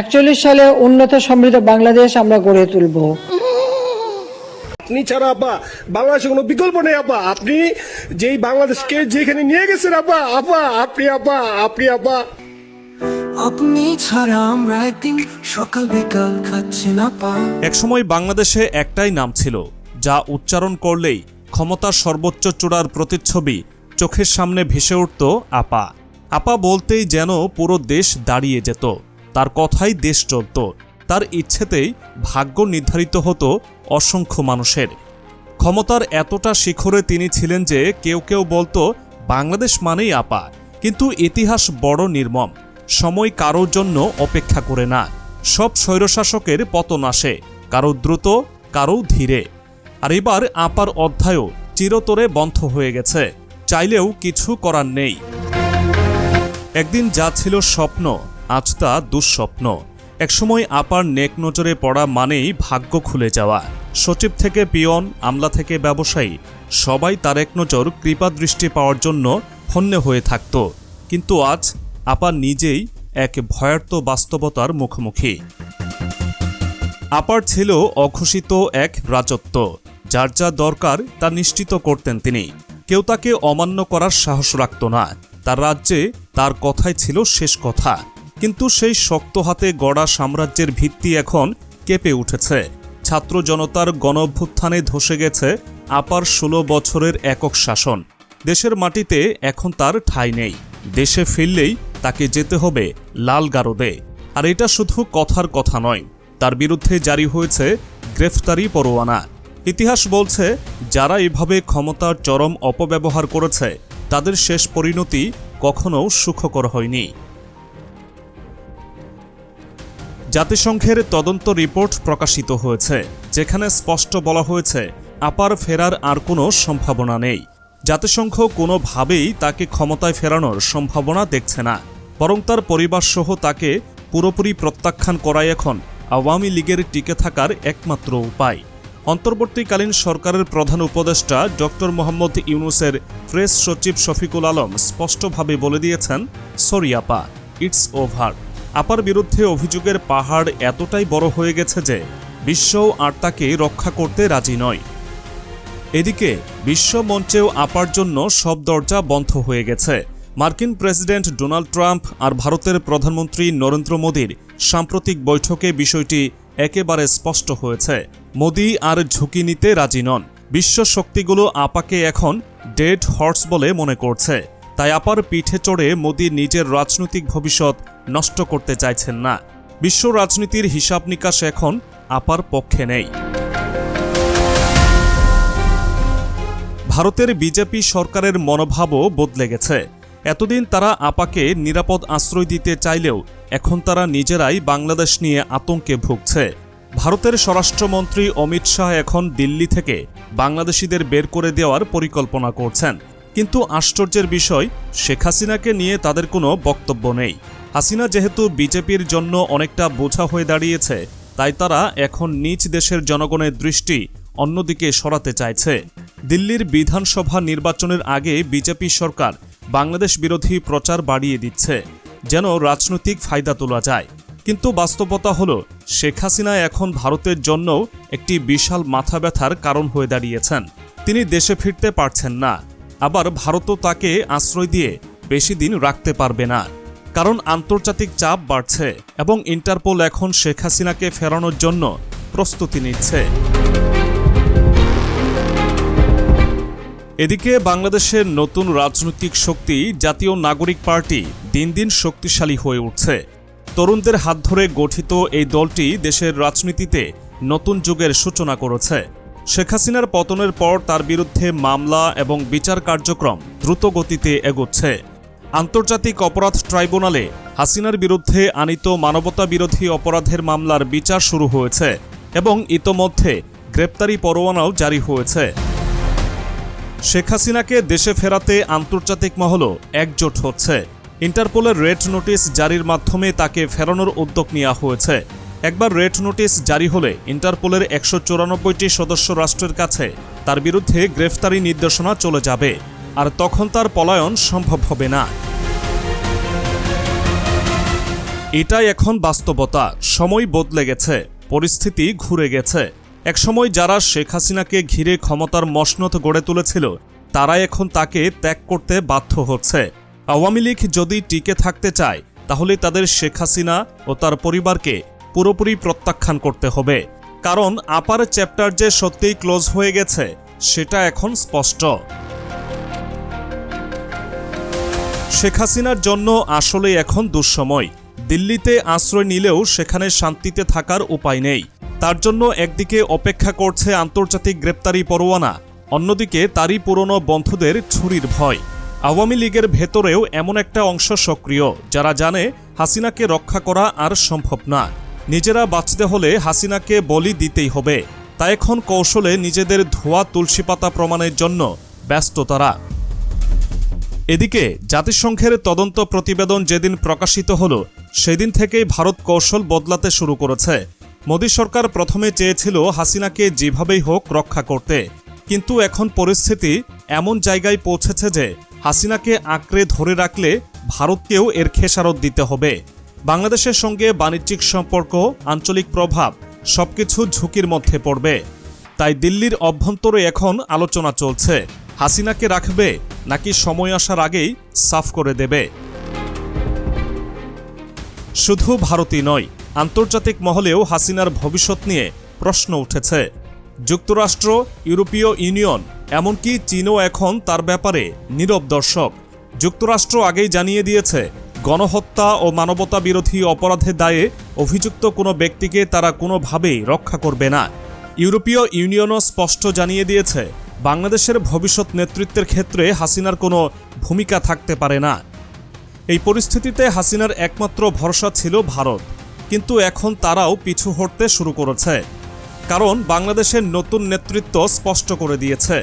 একচল্লিশ সালে উন্নত সমৃদ্ধ বাংলাদেশ আমরা গড়ে তুলব। আপনি ছাড়া আপা বাংলাদেশে কোনো বিকল্প নেই আপা। আপনি যেই বাংলাদেশকে যেখানে নিয়ে গেছেন আপা আপা আপনি আপা আপনি আপা। আপনি ছাড়া আমরা একদিন সকাল বিকাল খাচ্ছি না পা একসময় বাংলাদেশে একটাই নাম ছিল যা উচ্চারণ করলেই ক্ষমতার সর্বোচ্চ চূড়ার প্রতিচ্ছবি চোখের সামনে ভেসে উঠত আপা। আপা বলতেই যেন পুরো দেশ দাঁড়িয়ে যেত। তার কথাই দেশ চলত। তার ইচ্ছেতেই ভাগ্য নির্ধারিত হতো অসংখ্য মানুষের। ক্ষমতার এতটা শিখরে তিনি ছিলেন যে কেউ কেউ বলতো, বাংলাদেশ মানেই আপা। কিন্তু ইতিহাস বড় নির্মম। সময় কারোর জন্য অপেক্ষা করে না। সব স্বৈরশাসকের পতন আসে, কারও দ্রুত, কারও ধীরে। আর এবার আপার অধ্যায়ও চিরতরে বন্ধ হয়ে গেছে। চাইলেও কিছু করার নেই। একদিন যা ছিল স্বপ্ন আজ তা দুঃস্বপ্ন। একসময় আপার নেক নজরে পড়া মানেই ভাগ্য খুলে যাওয়া। সচিব থেকে পিয়ন, আমলা থেকে ব্যবসায়ী, সবাই তার এক নজর কৃপা দৃষ্টি পাওয়ার জন্য হন্যে হয়ে থাকত। কিন্তু আজ আপা নিজেই এক ভয়ার্ত বাস্তবতার মুখোমুখি। আপার ছিল অঘোষিত এক রাজত্ব। যার যা দরকার তা নিশ্চিত করতেন তিনি। কেউ তাকে অমান্য করার সাহস রাখত না। তার রাজ্যে তার কথাই ছিল শেষ কথা। কিন্তু সেই শক্ত হাতে গড়া সাম্রাজ্যের ভিত্তি এখন কেঁপে উঠেছে। ছাত্র জনতার গণভ্যুত্থানে ধসে গেছে আপার ষোলো বছরের একক শাসন। দেশের মাটিতে এখন তার ঠাঁই নেই। দেশে ফিরলেই তাকে যেতে হবে লাল গারদে। আর এটা শুধু কথার কথা নয়, তার বিরুদ্ধে জারি হয়েছে গ্রেফতারি পরোয়ানা। ইতিহাস বলছে, যারা এভাবে ক্ষমতার চরম অপব্যবহার করেছে, তাদের শেষ পরিণতি কখনও সুখকর হয়নি। জাতিসংঘের তদন্ত রিপোর্ট প্রকাশিত হয়েছে, যেখানে স্পষ্ট বলা হয়েছে, আপার ফেরার আর কোনো সম্ভাবনা নেই। জাতিসংঘ কোনোভাবেই তাকে ক্ষমতায় ফেরানোর সম্ভাবনা দেখছে না, বরং তার পরিবারসহ তাকে পুরোপুরি প্রত্যাখ্যান করাই এখন আওয়ামী লীগের টিকে থাকার একমাত্র উপায়। অন্তর্বর্তীকালীন সরকারের প্রধান উপদেষ্টা ডক্টর মোহাম্মদ ইউনুসের প্রেস সচিব শফিকুল আলম স্পষ্টভাবে বলে দিয়েছেন সরিয়াপা ইটস ওভার। আপার বিরুদ্ধে অভিযোগের পাহাড় এতটাই বড় হয়ে গেছে যে বিশ্বও আর তাকে রক্ষা করতে রাজি নয়। এদিকে, বিশ্ব মঞ্চেও আপার জন্য সব দরজা বন্ধ হয়ে গেছে। মার্কিন প্রেসিডেন্ট ডোনাল্ড ট্রাম্প আর ভারতের প্রধানমন্ত্রী নরেন্দ্র মোদীর সাম্প্রতিক বৈঠকে বিষয়টি একেবারে স্পষ্ট হয়েছে। মোদী আর ঝুঁকি নিতে রাজি নন। বিশ্ব শক্তিগুলো আপাকে এখন ডেড হর্স বলে মনে করছে। তাই আপার পিঠে চড়ে মোদী নিজের রাজনৈতিক ভবিষ্যৎ নষ্ট করতে চাইছেন না। বিশ্ব রাজনীতির হিসাব নিকাশ এখন আপার পক্ষে নেই। ভারতের বিজেপি সরকারের মনোভাবও বদলে গেছে। এতদিন তারা আপাকে নিরাপদ আশ্রয় দিতে চাইলেও এখন তারা নিজেরাই বাংলাদেশ নিয়ে আতঙ্কে ভুগছে। ভারতের স্বরাষ্ট্রমন্ত্রী অমিত শাহ এখন দিল্লি থেকে বাংলাদেশিদের বের করে দেওয়ার পরিকল্পনা করছেন। কিন্তু আশ্চর্যের বিষয়, শেখ হাসিনাকে নিয়ে তাদের কোনো বক্তব্য নেই। হাসিনা যেহেতু বিজেপির জন্য অনেকটা বোঝা হয়ে দাঁড়িয়েছে, তাই তারা এখন নিজ দেশের জনগণের দৃষ্টি অন্যদিকে সরাতে চাইছে। দিল্লির বিধানসভা নির্বাচনের আগে বিজেপি সরকার বাংলাদেশ বিরোধী প্রচার বাড়িয়ে দিচ্ছে, যেন রাজনৈতিক ফায়দা তোলা যায়। কিন্তু বাস্তবতা হলো, শেখ হাসিনা এখন ভারতের জন্যও একটি বিশাল মাথা ব্যথার কারণ হয়ে দাঁড়িয়েছেন। তিনি দেশে ফিরতে পারছেন না। আবার ভারতও তাকে আশ্রয় দিয়ে বেশি দিন রাখতে পারবে না। কারণ আন্তর্জাতিক চাপ বাড়ছে এবং ইন্টারপোল এখন শেখ হাসিনাকে ফেরানোর জন্য প্রস্তুতি নিচ্ছে। এদিকে বাংলাদেশের নতুন রাজনৈতিক শক্তি জাতীয় নাগরিক পার্টি দিন দিন শক্তিশালী হয়ে উঠছে। তরুণদের হাত ধরে গঠিত এই দলটি দেশের রাজনীতিতে নতুন যুগের সূচনা করেছে। শেখ হাসিনার পতনের পর তার বিরুদ্ধে মামলা এবং বিচার কার্যক্রম দ্রুত গতিতে এগোচ্ছে। আন্তর্জাতিক অপরাধ ট্রাইব্যুনালে হাসিনার বিরুদ্ধে আনিত মানবতা বিরোধী অপরাধের মামলার বিচার শুরু হয়েছে এবং ইতোমধ্যে গ্রেপ্তারি পরোয়ানাও জারি হয়েছে। শেখ হাসিনাকে দেশে ফেরাতে আন্তর্জাতিক মহলও একজোট হচ্ছে। ইন্টারপোলের রেড নোটিশ জারির মাধ্যমে তাকে ফেরানোর উদ্যোগ নেওয়া হয়েছে। একবার রেড নোটিশ জারি হলে ইন্টারপোলের একশো চুরানব্বইটি সদস্য রাষ্ট্রের কাছে তার বিরুদ্ধে গ্রেফতারি নির্দেশনা চলে যাবে, আর তখন তার পলায়ন সম্ভব হবে না। এটাই এখন বাস্তবতা। সময় বদলে গেছে, পরিস্থিতি ঘুরে গেছে। একসময় যারা শেখ হাসিনাকে ঘিরে ক্ষমতার মসনত গড়ে তুলেছিল তারা এখন তাকে ত্যাগ করতে বাধ্য হচ্ছে। আওয়ামী লীগ যদি টিকে থাকতে চায়, তাহলে তাদের শেখ হাসিনা ও তার পরিবারকে পুরোপুরি প্রত্যাখ্যান করতে হবে। কারণ আপার চ্যাপ্টার যে সত্যিই ক্লোজ হয়ে গেছে, সেটা এখন স্পষ্ট। শেখ হাসিনার জন্য আসলে এখন দুঃসময়। দিল্লিতে আশ্রয় নিলেও সেখানে শান্তিতে থাকার উপায় নেই। তার জন্য একদিকে অপেক্ষা করছে আন্তর্জাতিক গ্রেপ্তারি পরোয়ানা, অন্যদিকে তারই পুরনো বন্ধুদের ছুরির ভয়। আওয়ামী লীগের ভেতরেও এমন একটা অংশ সক্রিয়, যারা জানে হাসিনাকে রক্ষা করা আর সম্ভব না। নিজেরা বাঁচতে হলে হাসিনাকে বলি দিতেই হবে। তা এখন কৌশলে নিজেদের ধোয়া তুলসী পাতা প্রমাণের জন্য ব্যস্ত তারা। এদিকে জাতিসংঘের তদন্ত প্রতিবেদন যেদিন প্রকাশিত হল, সেদিন থেকেই ভারত কৌশল বদলাতে শুরু করেছে। মোদী সরকার প্রথমে চেয়েছিল হাসিনাকে যেভাবেই হোক রক্ষা করতে। কিন্তু এখন পরিস্থিতি এমন জায়গায় পৌঁছেছে যে হাসিনাকে আঁকড়ে ধরে রাখলে ভারতকেও এর খেসারত দিতে হবে। বাংলাদেশের সঙ্গে বাণিজ্যিক সম্পর্ক, আঞ্চলিক প্রভাব সবকিছু ঝুঁকির মধ্যে পড়বে। তাই দিল্লির অভ্যন্তরে এখন আলোচনা চলছে। হাসিনাকে রাখবে নাকি সময় আসার আগেই সাফ করে দেবে? শুধু ভারতই নয়, আন্তর্জাতিক মহলেও হাসিনার ভবিষ্যৎ নিয়ে প্রশ্ন উঠেছে। যুক্তরাষ্ট্র, ইউরোপীয় ইউনিয়ন, এমনকি চীনও এখন তার ব্যাপারে নীরব দর্শক। যুক্তরাষ্ট্র আগেই জানিয়ে দিয়েছে গণহত্যা ও মানবতা বিরোধী অপরাধের দায়ে অভিযুক্ত কোনো ব্যক্তিকে তারা কোনোভাবেই রক্ষা করবে না। ইউরোপীয় ইউনিয়নও স্পষ্ট জানিয়ে দিয়েছে, বাংলাদেশের ভবিষ্যৎ নেতৃত্বের ক্ষেত্রে হাসিনার কোনো ভূমিকা থাকতে পারে না। এই পরিস্থিতিতে হাসিনার একমাত্র ভরসা ছিল ভারত, কিন্তু এখন তারাও পিছু হটতে শুরু করেছে। কারণ বাংলাদেশের নতুন নেতৃত্ব স্পষ্ট করে দিয়েছে,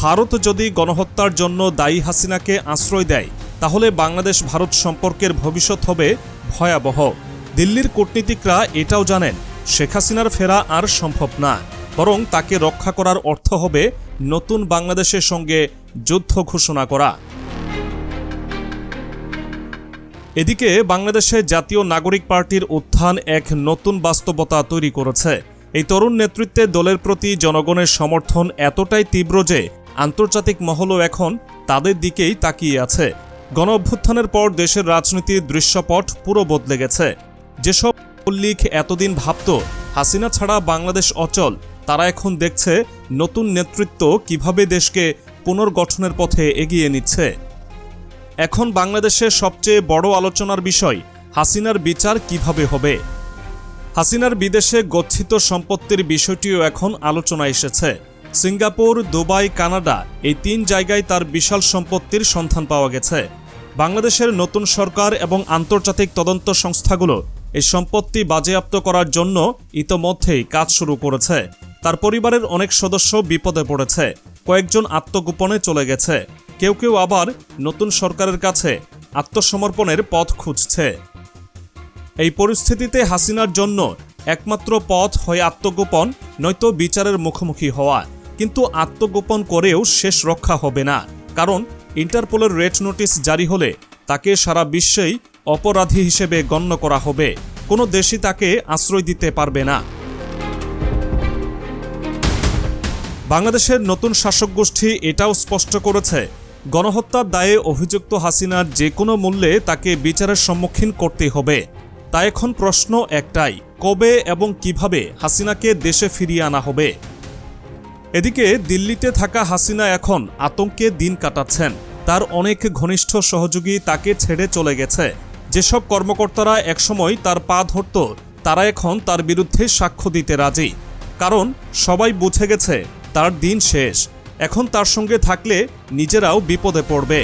ভারত যদি গণহত্যার জন্য দায়ী হাসিনাকে আশ্রয় দেয় তাহলে বাংলাদেশ ভারত সম্পর্কের ভবিষ্যৎ হবে ভয়াবহ। দিল্লির কূটনীতিকরা এটাও জানেন, শেখ হাসিনার ফেরা আর সম্ভব না, বরং তাকে রক্ষা করার অর্থ হবে নতুন বাংলাদেশের সঙ্গে যুদ্ধ ঘোষণা করা। এদিকে বাংলাদেশে জাতীয় নাগরিক পার্টির উত্থান এক নতুন বাস্তবতা তৈরি করেছে। এই তরুণ নেতৃত্বে দলের প্রতি জনগণের সমর্থন এতটাই তীব্র যে আন্তর্জাতিক মহলও এখন তাদের দিকেই তাকিয়ে আছে। গণ অভ্যুত্থানের পর দেশের রাজনীতির দৃশ্যপট পুরো বদলে গেছে। যেসব লীগ এতদিন ভাবত, হাসিনা ছাড়া বাংলাদেশ অচল, তারা এখন দেখছে নতুন নেতৃত্ব কীভাবে দেশকে পুনর্গঠনের পথে এগিয়ে নিচ্ছে। এখন বাংলাদেশের সবচেয়ে বড় আলোচনার বিষয়, হাসিনার বিচার কীভাবে হবে? হাসিনার বিদেশে গচ্ছিত সম্পত্তির বিষয়টিও এখন আলোচনায় এসেছে। সিঙ্গাপুর, দুবাই, কানাডা এই তিন জায়গায় তার বিশাল সম্পত্তির সন্ধান পাওয়া গেছে। বাংলাদেশের নতুন সরকার এবং আন্তর্জাতিক তদন্ত সংস্থাগুলো এই সম্পত্তি বাজেয়াপ্ত করার জন্য ইতোমধ্যেই কাজ শুরু করেছে। তার পরিবারের অনেক সদস্য বিপদে পড়েছে। কয়েকজন আত্মগোপনে চলে গেছে। কেউ কেউ আবার নতুন সরকারের কাছে আত্মসমর্পণের পথ খুঁজছে। এই পরিস্থিতিতে হাসিনার জন্য একমাত্র পথ হয় আত্মগোপন, নয়তো বিচারের মুখোমুখি হওয়া। কিন্তু আত্মগোপন করেও শেষ রক্ষা হবে না। কারণ ইন্টারপোলের রেড নোটিশ জারি হলে তাকে সারা বিশ্বেই অপরাধী হিসেবে গণ্য করা হবে। কোনো দেশই তাকে আশ্রয় দিতে পারবে না। বাংলাদেশের নতুন শাসক গোষ্ঠী এটাও স্পষ্ট করেছে, গণহত্যার দায়ে অভিযুক্ত হাসিনার যে কোনো মূল্যে তাকে বিচারের সম্মুখীন করতে হবে। তা এখন প্রশ্ন একটাই, কবে এবং কীভাবে হাসিনাকে দেশে ফিরিয়ে আনা হবে? এদিকে দিল্লিতে থাকা হাসিনা এখন আতঙ্কে দিন কাটাচ্ছেন। তার অনেক ঘনিষ্ঠ সহযোগী তাকে ছেড়ে চলে গেছে। যেসব কর্মকর্তারা একসময় তার পা ধরত, তারা এখন তার বিরুদ্ধে সাক্ষ্য দিতে রাজি। কারণ সবাই বুঝে গেছে, তার দিন শেষ। এখন তার সঙ্গে থাকলে নিজেরাও বিপদে পড়বে।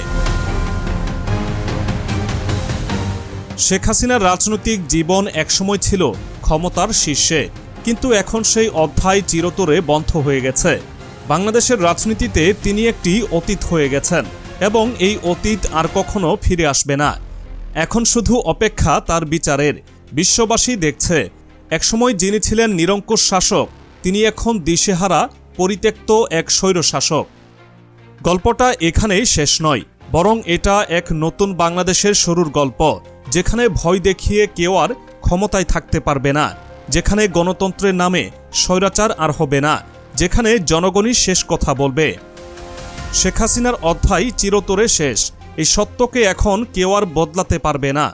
শেখ হাসিনার রাজনৈতিক জীবন একসময় ছিল ক্ষমতার শীর্ষে। কিন্তু এখন সেই অধ্যায় চিরতরে বন্ধ হয়ে গেছে। বাংলাদেশের রাজনীতিতে তিনি একটি অতীত হয়ে গেছেন এবং এই অতীত আর কখনো ফিরে আসবে না। এখন শুধু অপেক্ষা তার বিচারের। বিশ্ববাসী দেখছে, একসময় যিনি ছিলেন নিরঙ্কুশ শাসক, তিনি এখন দিশেহারা, পরিত্যক্ত এক স্বৈর শাসক গল্পটা এখানেই শেষ নয়, বরং এটা এক নতুন বাংলাদেশের শুরুর গল্প, যেখানে ভয় দেখিয়ে কেউ আর ক্ষমতায় থাকতে পারবে না। যেখানে গণতন্ত্রের নামে স্বৈরাচার আর হবে না, যেখানে জনগণই শেষ কথা বলবে। শেখ হাসিনার অধ্যায় চিরতরে শেষ। এই সত্যকে এখন কেউ আর বদলাতে পারবে না।